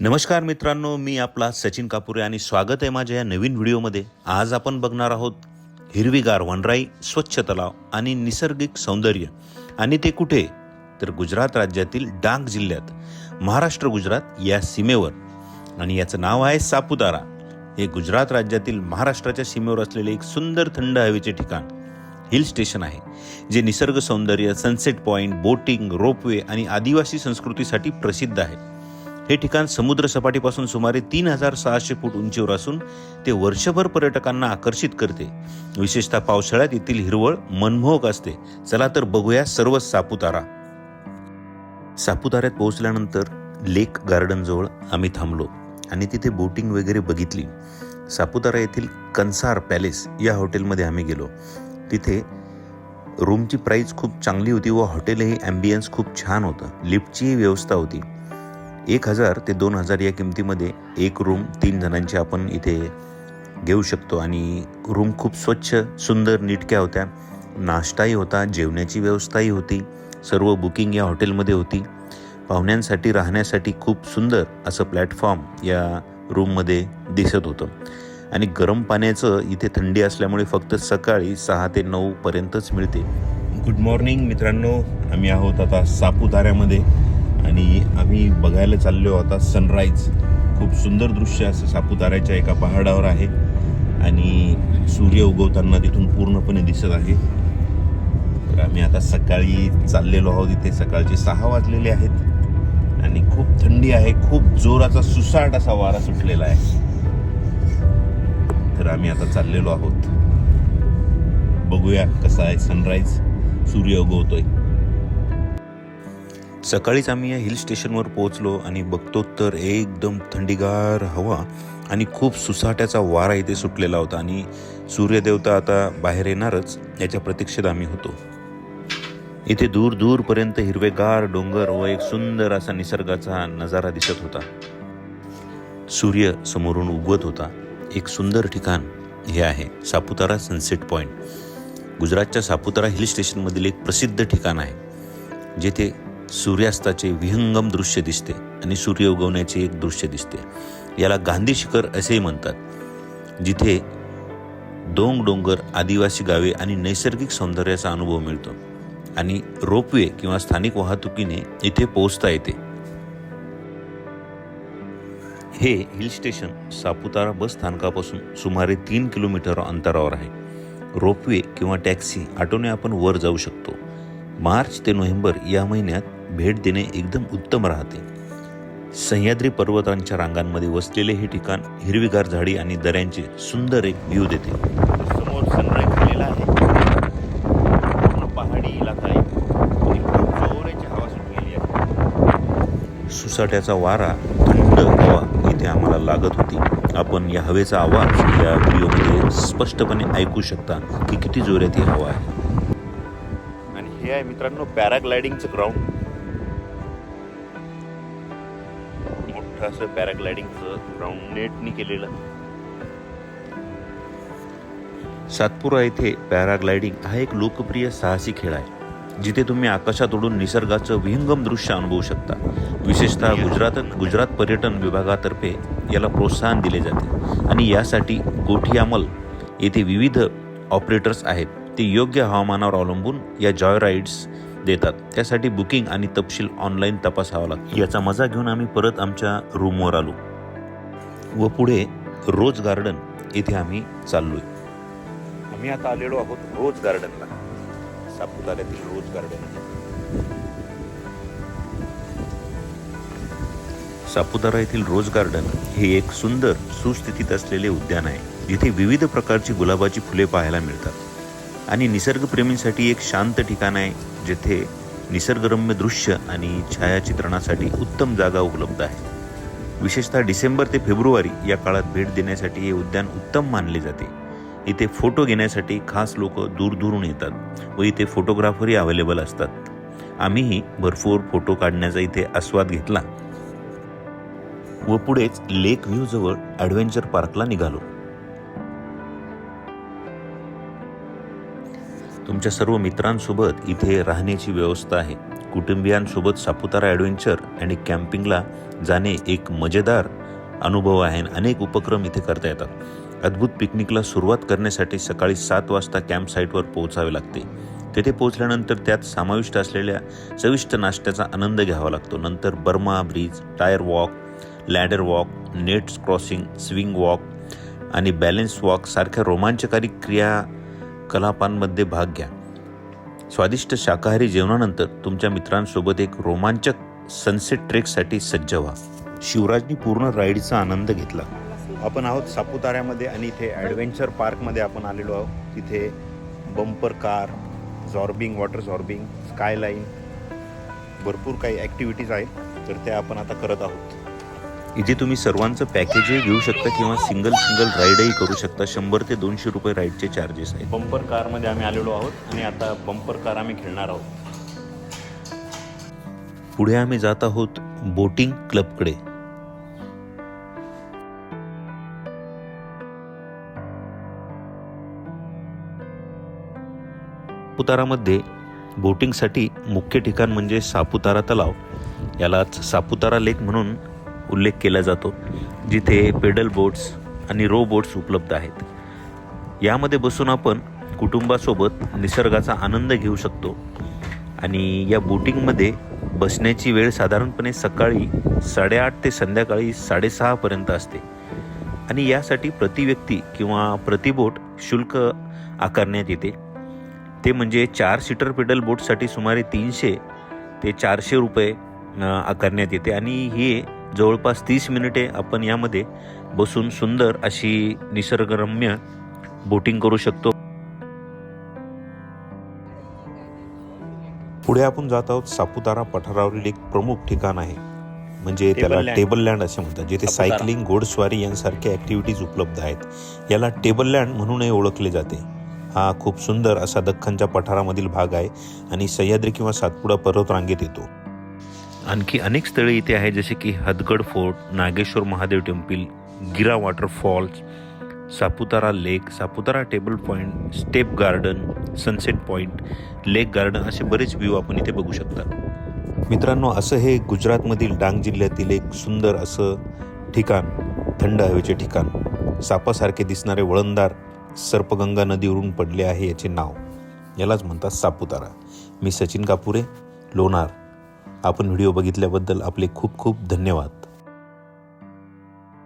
नमस्कार मित्रांनो मी आपला सचिन कापुरे आणि स्वागत आहे माझ्या या नवीन व्हिडिओमध्ये. आज आपण बघणार आहोत हिरवीगार वनराई स्वच्छ तलाव आणि निसर्गिक सौंदर्य. आणि ते कुठे? तर गुजरात राज्यातील डांग जिल्ह्यात महाराष्ट्र गुजरात या सीमेवर. आणि याचं नाव आहे सापुतारा. हे गुजरात राज्यातील महाराष्ट्राच्या सीमेवर असलेले एक सुंदर थंड हवेचे ठिकाण हिल स्टेशन आहे जे निसर्ग सौंदर्य सनसेट पॉईंट बोटिंग रोपवे आणि आदिवासी संस्कृतीसाठी प्रसिद्ध आहे. हे ठिकाण समुद्र सपाटीपासून सुमारे तीन हजार सहाशे फूट उंचीवर असून ते वर्षभर पर्यटकांना आकर्षित करते. विशेषतः पावसाळ्यात येथील हिरवळ मनमोहक असते. चला तर बघूया सर्व सापुतारा. सापुताऱ्यात पोहोचल्यानंतर लेक गार्डनजवळ आम्ही थांबलो आणि तिथे बोटिंग वगैरे बघितली. सापुतारा येथील कंसार पॅलेस या हॉटेलमध्ये आम्ही गेलो. तिथे रूमची प्राईस खूप चांगली होती व हॉटेलही ॲम्बियन्स खूप छान होतं. लिफ्टचीही व्यवस्था होती. एक हजार ते दोन हजार या किमतीमध्ये एक रूम तीन जणांची आपण इथे घेऊ शकतो. आणि रूम खूप स्वच्छ सुंदर नीटक्या होत्या. नाश्ताही होता जेवण्याची व्यवस्थाही होती. सर्व बुकिंग या हॉटेलमध्ये होती. पाहुण्यांसाठी राहण्यासाठी खूप सुंदर असं प्लॅटफॉर्म या रूममध्ये दिसत होतं. आणि गरम पाण्याचं इथे थंडी असल्यामुळे फक्त सकाळी सहा ते नऊपर्यंतच मिळते. गुड मॉर्निंग मित्रांनो. आम्ही आहोत आता सापुताऱ्यामध्ये. आणि आम्ही बघायला चाललो आता सनराईज खूप सुंदर दृश्य असं सापुताऱ्याच्या एका पहाडावर आहे. आणि सूर्य उगवताना तिथून पूर्णपणे दिसत आहे. तर आम्ही आता सकाळी चाललेलो आहोत. इथे सकाळचे सहा वाजलेले आहेत. आणि खूप थंडी आहे. खूप जोराचा सुसाट असा वारा सुटलेला आहे. तर आम्ही आता चाललेलो आहोत. बघूया कसा आहे सनराईज सूर्य उगवतोय. सकाळीच आम्ही या हिल स्टेशनवर पोहोचलो आणि बघतो तर एकदम थंडीगार हवा आणि खूप सुसाट्याचा वारा इथे सुटलेला होता आणि सूर्यदेवता आता बाहेर येणारच याच्या प्रतीक्षेत आम्ही होतो. इथे दूर दूरपर्यंत हिरवेगार डोंगर व एक सुंदर असा निसर्गाचा नजारा दिसत होता. सूर्य समोरून उगवत होता. एक सुंदर ठिकाण हे आहे सापुतारा सनसेट पॉईंट गुजरातच्या सापुतारा हिल स्टेशनमधील एक प्रसिद्ध ठिकाण आहे जेथे सूर्यास्ताचे विहंगम दृश्य दिसते आणि सूर्य उगवण्याचे एक दृश्य दिसते. याला गांधी शिखर असेही म्हणतात जिथे दोंग डोंगर आदिवासी गावे आणि नैसर्गिक सौंदर्याचा अनुभव मिळतो आणि रोपवे किंवा स्थानिक वाहतुकीने इथे पोहोचता येते. हे हिल स्टेशन सापुतारा बस स्थानकापासून सुमारे तीन किलोमीटर अंतरावर आहे. रोपवे किंवा टॅक्सी ऑटोने आपण वर जाऊ शकतो. मार्च ते नोव्हेंबर या महिन्यात भेट देणे एकदम उत्तम राहते. सह्याद्री पर्वतांच्या रांगांमध्ये वसलेले हे ठिकाण हिरवीगार झाडी आणि दऱ्यांचे सुंदर एक व्ह्यू देते. समोर सनराईज झालेला आहे. पूर्ण पहाडी इलाका आहे. आणि खूप जोराची हवा सुटलेली आहे. सुसाट्याचा वारा थंड हवा इथे आम्हाला लागत होती. आपण या हवेचा आवाज या व्हिडिओमध्ये स्पष्टपणे ऐकू शकता की किती जोरात ही हवा आहे. आणि हे आहे मित्रांनो पॅराग्लायडिंगचं ग्राउंड मोठं असं पॅराग्लायडिंगचं ग्राउंड नेटनी केलेलं. सातपुरा येथे पॅराग्लायडिंग हा एक लोकप्रिय साहसी खेळ आहे जिथे तुम्ही आकाशात उडून निसर्गाचं विहंगम दृश्य अनुभवू शकता. विशेषतः गुजरात गुजरात पर्यटन विभागातर्फे याला प्रोत्साहन दिले जाते. आणि यासाठी गोठियामल येथे विविध ऑपरेटर्स आहेत. ते योग्य हवामानावर अवलंबून या जॉय राईड्स देतात. त्यासाठी बुकिंग आणि तपशील ऑनलाईन तपासावा लागतो. याचा मजा घेऊन आम्ही परत आमच्या रूमवर आलो. व पुढे रोज गार्डन येथे आम्ही चाललोय. आम्ही आता आलेलो आहोत रोज गार्डनला. सापुताऱ्यातील रोज गार्डन सापुतारा येथील रोज गार्डन हे एक सुंदर सुस्थितीत असलेले उद्यान आहे. जिथे विविध प्रकारची गुलाबाची फुले पाहायला मिळतात. आणि निसर्गप्रेमींसाठी एक शांत ठिकाण आहे जेथे निसर्गरम्य दृश्य आणि छायाचित्रणासाठी उत्तम जागा उपलब्ध आहे. विशेषतः डिसेंबर ते फेब्रुवारी या काळात भेट देण्यासाठी हे उद्यान उत्तम मानले जाते. इथे फोटो घेण्यासाठी खास लोक दूरदूरून येतात व इथे फोटोग्राफरही अवेलेबल असतात. आम्हीही भरपूर फोटो काढण्याचा इथे आस्वाद घेतला व पुढेच लेक व्ह्यूजवळ ॲडव्हेंचर पार्कला निघालो. तुमच्या सर्व मित्रांसोबत इथे राहण्याची व्यवस्था आहे. कुटुंबियांसोबत सापुतारा ॲडव्हेंचर आणि कॅम्पिंगला जाणे एक मजेदार अनुभव आहे आणि अनेक उपक्रम इथे करता येतात. अद्भुत पिकनिकला सुरुवात करण्यासाठी सकाळी सात वाजता कॅम्प साईटवर पोहोचावे लागते. तेथे पोहोचल्यानंतर त्यात समाविष्ट असलेल्या चविष्ट नाश्त्याचा आनंद घ्यावा लागतो. नंतर Burma bridge tyre walk ladder walk nets crossing swing walk आणि बॅलेन्स वॉक सारख्या रोमांचकारी कलापांमध्ये भाग घ्या. स्वादिष्ट शाकाहारी जेवणानंतर तुमच्या मित्रांसोबत एक रोमांचक सनसेट ट्रेकसाठी सज्ज व्हा. शिवराजनी पूर्ण राईडचा आनंद घेतला. आपण आहोत सापुताऱ्यामध्ये आणि इथे ॲडव्हेंचर पार्कमध्ये आपण आलेलो आहोत. तिथे bumper car zorbing water zorbing skyline भरपूर काही ॲक्टिव्हिटीज आहेत. तर त्या आपण आता करत आहोत. इथे तुम्ही सर्वांचं पॅकेजही घेऊ शकता किंवा सिंगल सिंगल राईडही करू शकता. शंभर ते दोनशे रुपये राईडचे चार्जेस आहेत. बंपर कारमध्ये आम्ही आलेलो आहोत आणि आता बंपर कार आम्ही खेळणार आहोत. पुढे आम्ही जात आहोत बोटिंग क्लबकडे सापुतारामध्ये बोटिंगसाठी मुख्य ठिकाण म्हणजे सापुतारा तलाव. यालाच सापुतारा लेक म्हणून उल्लेख केला जातो जिथे पेडल बोट्स आणि रो बोट्स उपलब्ध आहेत. यामध्ये बसून आपण कुटुंबासोबत निसर्गाचा आनंद घेऊ शकतो आणि या बोटिंगमध्ये बसण्याची वेळ साधारणपणे सकाळी साडेआठ ते संध्याकाळी साडेसहापर्यंत असते. आणि यासाठी प्रति व्यक्ती किंवा प्रति बोट शुल्क आकारण्यात येते. ते म्हणजे चार सीटर पेडल बोटसाठी सुमारे तीनशे ते चारशे रुपये आकारण्यात येते. आणि हे जवळपास तीस मिनिटे आपण यामध्ये बसून सुंदर अशी निसर्गरम्य बोटिंग करू शकतो. पुढे आपण जात आहोत सापुतारा पठारावरील एक प्रमुख ठिकाण आहे. म्हणजे त्याला. टेबल लँड असे म्हणतात जिथे. सायकलिंग घोडस्वारी यांसारख्या ॲक्टिव्हिटीज उपलब्ध आहेत. याला टेबल लँड म्हणूनही ओळखले जाते. हा खूप सुंदर असा दख्खनच्या पठारामधील भाग आहे आणि सह्याद्री किंवा सातपुडा पर्वतरांगेत येतो. आणखी अनेक स्थळे इथे आहेत जसे की Hatgad fort Nageshwar Mahadev temple Gira waterfalls Saputara lake Saputara table point step garden sunset point lake garden असे बरेच व्ह्यू आपण इथे बघू शकता. मित्रांनो असं हे गुजरातमधील डांग जिल्ह्यातील एक सुंदर असं ठिकाण थंड हवेचे ठिकाण. सापासारखे दिसणारे वळणदार सर्पगंगा नदीवरून पडले आहे याचे नाव. यालाच म्हणतात सापुतारा. मी सचिन कापुरे लोणार. आपण व्हिडिओ बघितल्याबद्दल आपले खूप खूप धन्यवाद.